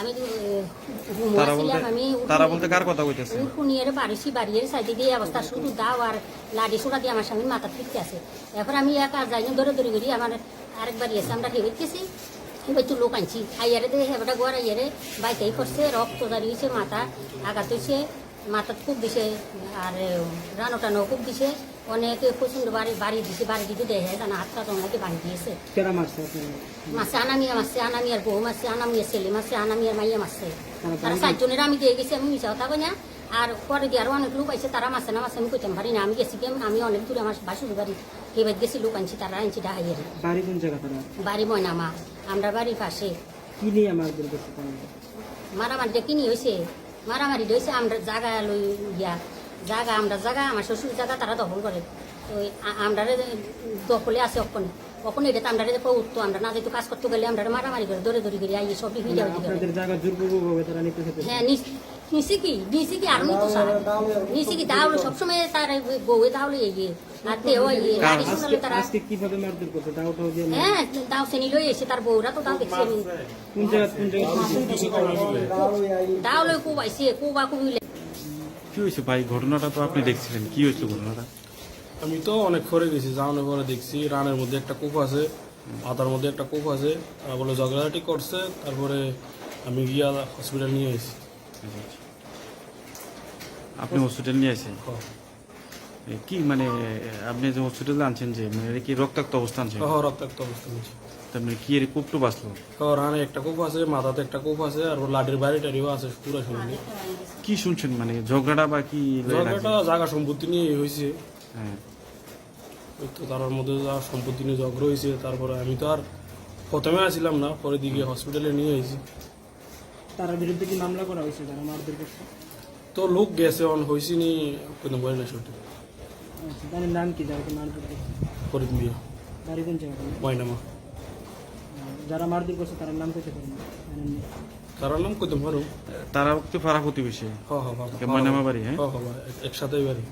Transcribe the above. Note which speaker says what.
Speaker 1: আমি
Speaker 2: তারা বলতে
Speaker 1: আমি
Speaker 2: তারা বলতে কার কথা কইতেছে?
Speaker 1: বাড়িছি বাড়িয়ে সাইডে দিয়ে অবস্থা শুধু দাও আর লাডি সোড়া দিয়ে আমার স্বামী মাথা ফিরতে আছে। এরপর আমি এক আর যাই ধরে ধরে ধরি আমার আরেকবার আছে আমরা গেছি লোক আনছি। আইয়ারে দিয়ে হেবাটা গোয়ার আইয়ারে বাইকেই করছে রক্ত দাঁড়িয়েছে মাথা আঘাত হয়েছে মাথা খুব দিছে আর রানো টানো খুব দিছে অনেকে প্রচণ্ড বাড়ি বাড়ি দিছে বাড়ি দিতে দেখে জানা হাতটা তোমাকে বাড়ি দিয়েছে।
Speaker 3: কেরা মারছে আপনার
Speaker 1: মাসে আনামিয়া মাসে আনামিয়ার বউ মাসে আনামিয়ার ছেলে মাসে আনামিয়ার মাইয়া মাসে।
Speaker 3: তারা
Speaker 1: চারজনের আমি দিয়ে গেছি আমি মিশা কথা কই না। আর পরে দিয়ে আরও অনেক লোক আইছে তারা মাসে না মাসে আমি কইতাম পারি না আমি গেছি আমি অনেক দূরে আমার বাসুর বাড়ি। এবার গেছি লোক আনছি তারা আনছি ডাহাইয়ের
Speaker 3: বাড়ি কোন জায়গা
Speaker 1: বাড়ি ময়নামা আমরা বাড়ির পাশে।
Speaker 3: কি নিয়ে তারা?
Speaker 1: মারামারিটা কিনি হয়েছে মারামারি রয়েছে, আমরা জাগা লই গিয়া জায়গা আমরা জাগা, আমার শ্বশুর জায়গা তারা দখল করে। ওই আমরা দখলে আছে অক্ষণে কখন এটা আমরা উঠতো আমরা না যেহেতু কাজ করতে গেলে আমরা মারামারি করে দৌড়ে দৌড়ি করে আইয়ে সব ভিডিও করে
Speaker 3: আপনাদের জায়গা জোরপূর্বকভাবে তারা নিতে খেতে
Speaker 1: হ্যাঁ নিছি কি নিছি কি আর নিতো স্যার। নিছি কি তাহলে সবসময় তার বউ তাহলে এগিয়ে আর তেও এগিয়ে গাড়ি
Speaker 3: আজকে
Speaker 1: শুনলে তারা
Speaker 3: আজকে কীভাবে মারধর করছে? তাও টাও দিয়ে?
Speaker 1: হ্যাঁ এসে তার বউরা তো তাও দেখছি আমি।
Speaker 3: কোন জায়গা কোন জায়গা
Speaker 1: তাহলে খুব আইসি কুবা কুবি
Speaker 2: কি হয়েছে ভাই? ঘটনাটা তো আপনি দেখছিলেন। কি হয়েছিল ঘটনাটা?
Speaker 4: আমি তো অনেক পরে গেছি যাওয়ানোর পরে দেখছি রানের মধ্যে একটা কূপ আছে মাথার মধ্যে একটা কূপ আছে তারা বলে ঝগড়াঝাটি করছে তারপরে আমি গিয়া হসপিটাল নিয়ে এসেছি
Speaker 2: আপনি হসপিটাল নিয়ে আসেন কি মানে আপনি যে হসপিটালে আনছেন যে মানে কি রক্তাক্ত অবস্থা আনছেন?
Speaker 4: সহ রক্তাক্ত অবস্থা হয়েছে
Speaker 2: তার মানে কি এর কুপটু বাঁচলো
Speaker 4: সহ রানে একটা কূপ আছে মাথাতে একটা কূপ আছে আর লাঠির বাড়ি টাড়িও আছে পুরো শুনলি।
Speaker 2: কি শুনছেন মানে ঝগড়াটা বা কি?
Speaker 4: ঝগড়াটা জায়গা সম্পত্তি নিয়ে হয়েছে
Speaker 2: হ্যাঁ
Speaker 4: ওই তো তার মধ্যে যা সম্পত্তি নিয়ে ঝগড়া হয়েছে তারপরে আমি তো আর প্রথমে আসছিলাম না পরে দিকে হসপিটালে নিয়ে এসেছি
Speaker 3: তার বিরুদ্ধে কি মামলা করা হয়েছে তারা মারধর করছে?
Speaker 4: তো লোক গেছে অন হয়েছে নি কোনো বলে না সঠিক।
Speaker 3: আচ্ছা তাদের নাম কি যারা মারধর করছে?
Speaker 4: ফরিদ মিয়া।
Speaker 3: বাড়ি কোন জায়গা
Speaker 4: ময়নামা।
Speaker 3: যারা মারধর করছে তার নাম পেতে পারেন?
Speaker 4: তার নাম কইতে পারো।
Speaker 2: তারা তো পাড়া প্রতিবেশী।
Speaker 4: হ হ
Speaker 2: ময়নামা বাড়ি, হ্যাঁ?
Speaker 4: হ হ একসাথেই বাড়ি।